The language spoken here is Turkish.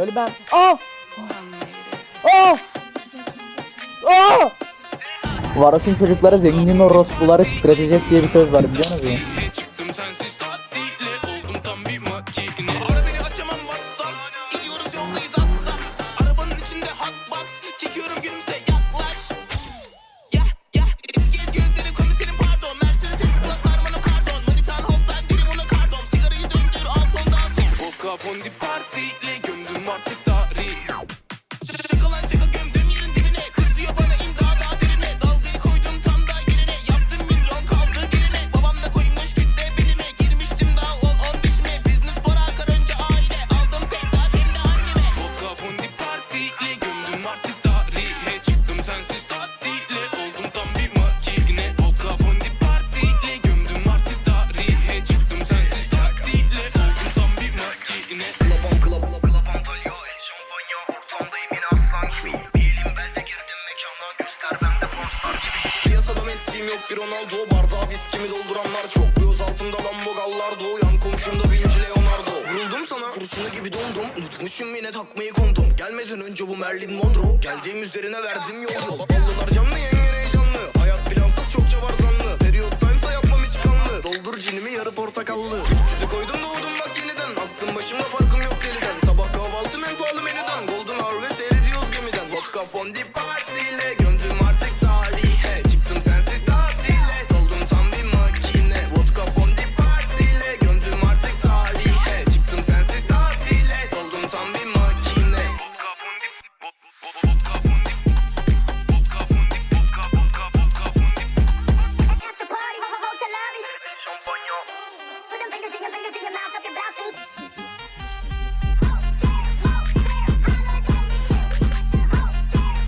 Öyle ben. Aa! Aa! Aa! Varas'ın çocukları zenginin orospuları titretecek diye bir söz var biliyor musun? Çıktım have to Bildiğim yok bir Ronaldo Bardağı viskimi dolduranlar çok. Göz altımda Lambo Gallardo Yan komşumda Vinci Leonardo. Vuruldum sana kurşunu gibi dondum. Unutmuşum yine takmayı kondum. Gelmeden önce bu Merlin Monroe Geldiğim üzerine verdim yolu Allah'lar canlı yengen heyecanlı Hayat plansız çokça var zanlı. Periyot Times'a yapmam hiç kanlı. Doldur cinimi yarı portakallı. Yüzü koydum doğdum bak yeniden. Aklım başımda farkım yok deliden Sabah kahvaltım en pahalı menüden. Golden Hour ve seyrediyoruz gemiden. Vodka fondip Rocket.